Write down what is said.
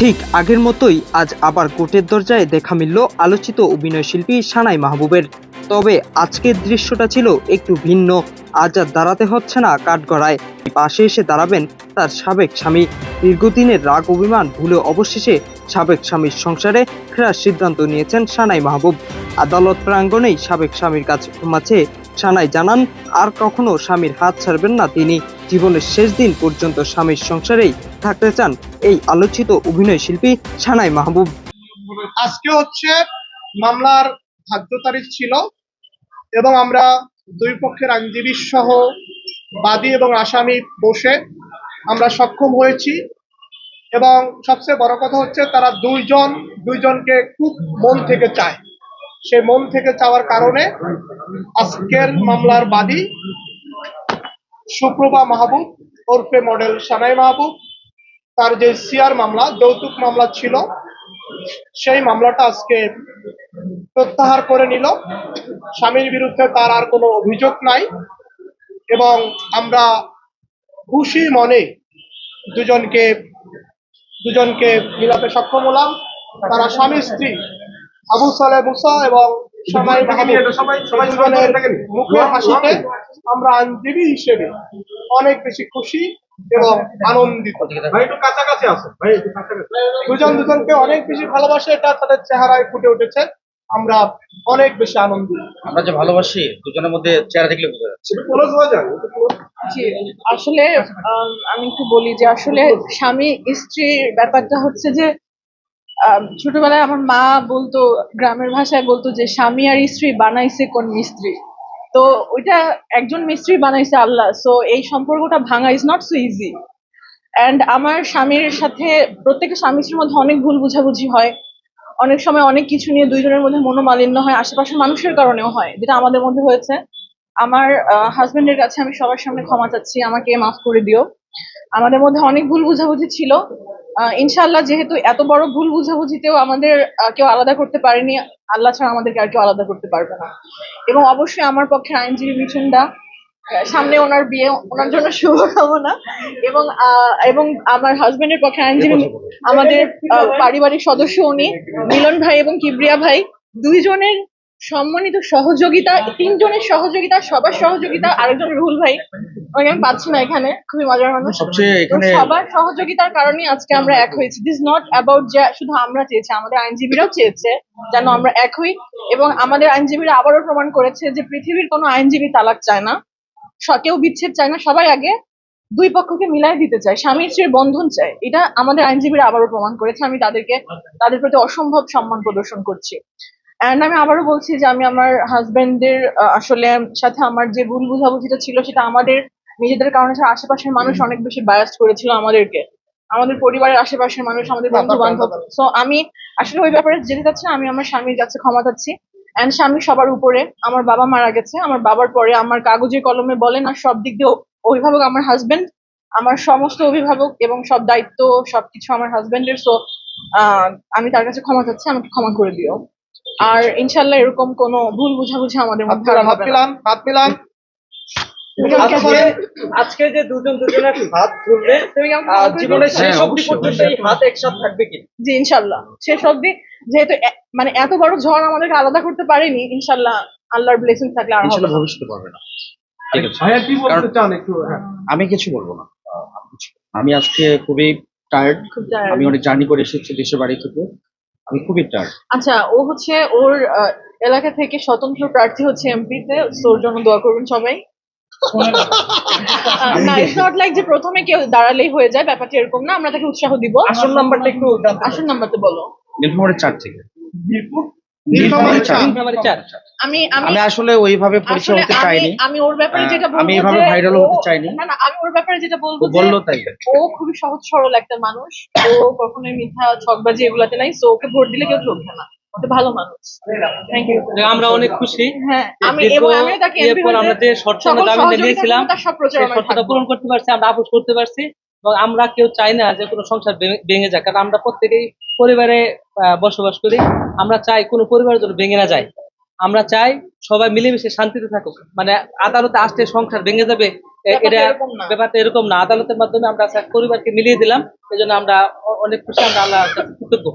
ঠিক আগের মতোই আজ আবার কোর্টের দরজায় দেখা মিলল আলোচিত অভিনয় শিল্পী সানাই মাহবুবের। তবে আজকের দৃশ্যটা ছিল একটু ভিন্ন। আজ আর দাঁড়াতে হচ্ছে না কাঠগড়ায়। পাশে এসে দাঁড়াবেন তার সাবেক স্বামী। দীর্ঘদিনের রাগ অভিমান ভুলে অবশেষে সাবেক স্বামীর সংসারে ফেরার সিদ্ধান্ত নিয়েছেন সানাই মাহবুব। আদালত প্রাঙ্গণেই সাবেক স্বামীর কাছে চেয়ে সানাই জানান, আর কখনো স্বামীর হাত ছাড়বেন না তিনি। জীবনের শেষ দিন পর্যন্ত স্বামীর সংসারেই থাকতে চান এই আলোচিত অভিনয় শিল্পী সানাই মাহবুব। আজকে হচ্ছে মামলার ধার্য তারিখ ছিল এবং আমরা দুই পক্ষের আইনজীবী সহ বাদী এবং আসামি বসে আমরা সক্ষম হয়েছি এবং সবচেয়ে বড় কথা হচ্ছে তারা দুইজন, দুইজনকে খুব মন থেকে চায়। সেই মন থেকে চাওয়ার কারণে আজকের মামলার বাদী সুপ্রভা মাহবুব ওরফে মডেল সানাই মাহবুব তার যে সিআর মামলা যৌতুক মামলা ছিল সেই মামলাটা আজকে প্রত্যাহার করে নিল। স্বামীর বিরুদ্ধে তার আর কোনো অভিযোগ নাই এবং আমরা খুশি মনে দুজনকে দুজনকে মিলাতে সক্ষম হলাম। তারা স্বামী স্ত্রী আবু সালে মুসা এবং সবাই মুখের হাসিতে আমরা আইনজীবী হিসেবে অনেক বেশি খুশি। এবং আনন্দিত। ভাই একটু কাছাকাছি আসো। ভাই একটু কাছাকাছি। দুজন দুজনকে অনেক বেশি ভালোবাসে এটা তাদের চেহারায় ফুটে উঠেছে। আমরা অনেক বেশি আনন্দিত। আমরা যে ভালোবাসি দুজনের মধ্যে চেহারা দেখলে বোঝা যাচ্ছে। আসলে আম, আমি একটু বলি যে আসলে স্বামী স্ত্রীর ব্যাপারটা হচ্ছে যে ছোটবেলায় আমার মা বলতো গ্রামের ভাষায় বলতো যে স্বামী আর স্ত্রী বানাইছে কোন মিস্ত্রি। তো ওইটা একজন মিস্ত্রি বানাইছে আল্লাহ সো এই সম্পর্কটা ভাঙা is not so easy and আমার স্বামীর সাথে প্রত্যেকটা স্বামী স্ত্রীর মধ্যে অনেক ভুল বুঝাবুঝি হয়। অনেক সময় অনেক কিছু নিয়ে দুইজনের মধ্যে মনোমালিন্য হয়, আশেপাশের মানুষের কারণেও হয়, যেটা আমাদের মধ্যে হয়েছে। আমার হাজবেন্ডের কাছে আমি সবার সামনে ক্ষমা চাচ্ছি, আমাকে মাফ করে দিও। আমাদের মধ্যে অনেক ভুল বুঝাবুঝি ছিল আহ, ইনশাআল্লাহ যেহেতু এত বড় ভুল বুঝাবুঝিতেও আমাদের কেউ আলাদা করতে পারেনি আল্লাহ ছাড়া আমাদেরকে আর কেউ আলাদা করতে পারবে না। এবং অবশ্যই আমার পক্ষে আইনজীবী মিঠুনদা সামনে ওনার বিয়ে ওনার জন্য শুভকামনা। এবং আহ, এবং আমার হাজবেন্ডের পক্ষে আইনজীবী আমাদের পারিবারিক সদস্য উনি মিলন ভাই এবং কিবরিয়া ভাই। দুইজনের সম্মানিত সহযোগিতা তিনজনের সহযোগিতা সবার সহযোগিতা আরেকজন রুহুল ভাই। ওকে আমি পাচ্ছি না এখানে খুবই মজার মানুষ। সবার সহযোগিতার কারণে আজকে আমরা এক হয়েছি। দিস নট অ্যাবাউট যে শুধু আমরা চেয়েছি আমাদের আইনজীবীরাও চেয়েছে যেন আমরা এক হই এবং আমাদের আইনজীবীরা আবারও প্রমাণ করেছে যে পৃথিবীর কোনো আইনজীবী তালাক চায় না কেউ বিচ্ছেদ চায় না সবাই আগে দুই পক্ষকে মিলাই দিতে চায় স্বামী স্ত্রীর বন্ধন চায়। এটা আমাদের আইনজীবীরা আবারও প্রমাণ করেছে। আমি তাদেরকে তাদের প্রতি অসম্ভব সম্মান প্রদর্শন করছি। অ্যান্ড আমি আবারও বলছি যে আমি আমার হাজবেন্ডের আসলে সাথে আমার যে ভুল বুঝাবুঝিটা ছিল সেটা আমাদের নিজেদের কারণে ছাড়া আশেপাশের মানুষ অনেক বেশি বায়াস করেছিল আমাদেরকে। আমাদের পরিবারের আশেপাশের মানুষ আমাদের বন্ধু বান্ধব সো আমি আসলে ওই ব্যাপারে যেতে চাচ্ছি আমি আমার স্বামীর কাছে ক্ষমা চাচ্ছি। অ্যান্ড স্বামী সবার উপরে আমার বাবা মারা গেছে আমার বাবার পরে আমার কাগজে কলমে বলেন আর সব দিক দিয়ে অভিভাবক আমার হাজবেন্ড আমার সমস্ত অভিভাবক এবং সব দায়িত্ব সবকিছু আমার হাজবেন্ডের সো আমি তার কাছে ক্ষমা চাচ্ছি আমাকে ক্ষমা করে দিও। আর ইনশাল্লাহ এরকম কোনো ভুল বুঝাবুঝি আমাদের মধ্যে হাত মিলান হাত মিলান। আজকে যে দুজন দুজনের হাত ধরলে জীবনের শেষ হ্যাঁ, অবধি পর্যন্ত এই হাত একসাথে থাকবে কি? জি ইনশাল্লাহ। শেষ অব্দি যেহেতু মানে এত বড় ঝড় আমাদেরকে আলাদা করতে পারেনি ইনশাল্লাহ আল্লাহর ব্লেসিং থাকলে আর হবে ইনশাল্লাহ ভবিষ্যতে পারবে না। ঠিক আছে। হ্যাঁ। আমি কিছু বলব না। আমি আজকে খুবই টায়ার্ড খুব আমি অনেক জার্নি করে এসেছি দেশের বাড়ি থেকে। আমি খুবই টায়ার্ড আচ্ছা ও হচ্ছে ওর আহ, এলাকা থেকে স্বতন্ত্র প্রার্থী হচ্ছে এমপিতে ওর জন্য দোয়া করবেন সবাই। না ইটস নট লাইক যে প্রথমে কেউ দাঁড়ালেই হয়ে যায় ব্যাপারটা এরকম না আমরা তাকে উৎসাহ দিব। আসল নাম্বারটা একটু আসল নাম্বারটা বলো। নীলফামারের চার থেকে। নীলফামারী চার। আমি আমি আসলে ওইভাবে পরিচয় হতে আমি চাইনি। আমি ওর ব্যাপারে যেটা বলব আমি viral ও- হতে চাইনি। না না আমি ওর ব্যাপারে যেটা বলব বলল তাই। ও খুবই সহজ সরল একটা মানুষ। ও কখনোই মিথ্যা ছকবাজি এগুলাতে নাই। সো ওকে ভোট দিলে কেউ ঠকবে না। ভালো মানুষ। থ্যাংক ইউ আমরা অনেক খুশি। হ্যাঁ আমি এবং আমি তাকে ইয়ের আমরা যে শর্তটা জামিনে নিয়েছিলাম তার সব সেই প্রচারণা শর্তটা পূরণ করতে পারছি আমরা আপোষ করতে পারছি এবং আমরা কেউ চাই না যে কোনো সংসার ভেঙে- ভেঙে যাক। কারণ আমরা প্রত্যেকেই পরিবারে বসবাস করি। আমরা চাই কোনো পরিবারের জন্য ভেঙে না যায়। আমরা চাই সবাই মিলেমিশে শান্তিতে থাকুক। মানে আদালতে আসতে সংসার ভেঙে যাবে এটা ব্যাপারটা এরকম না। এরকম না। আদালতের মাধ্যমে আমরা পরিবারকে মিলিয়ে দিলাম এই জন্য আমরা অনেক খুশি আমরা আল্লাহ কৃতজ্ঞ।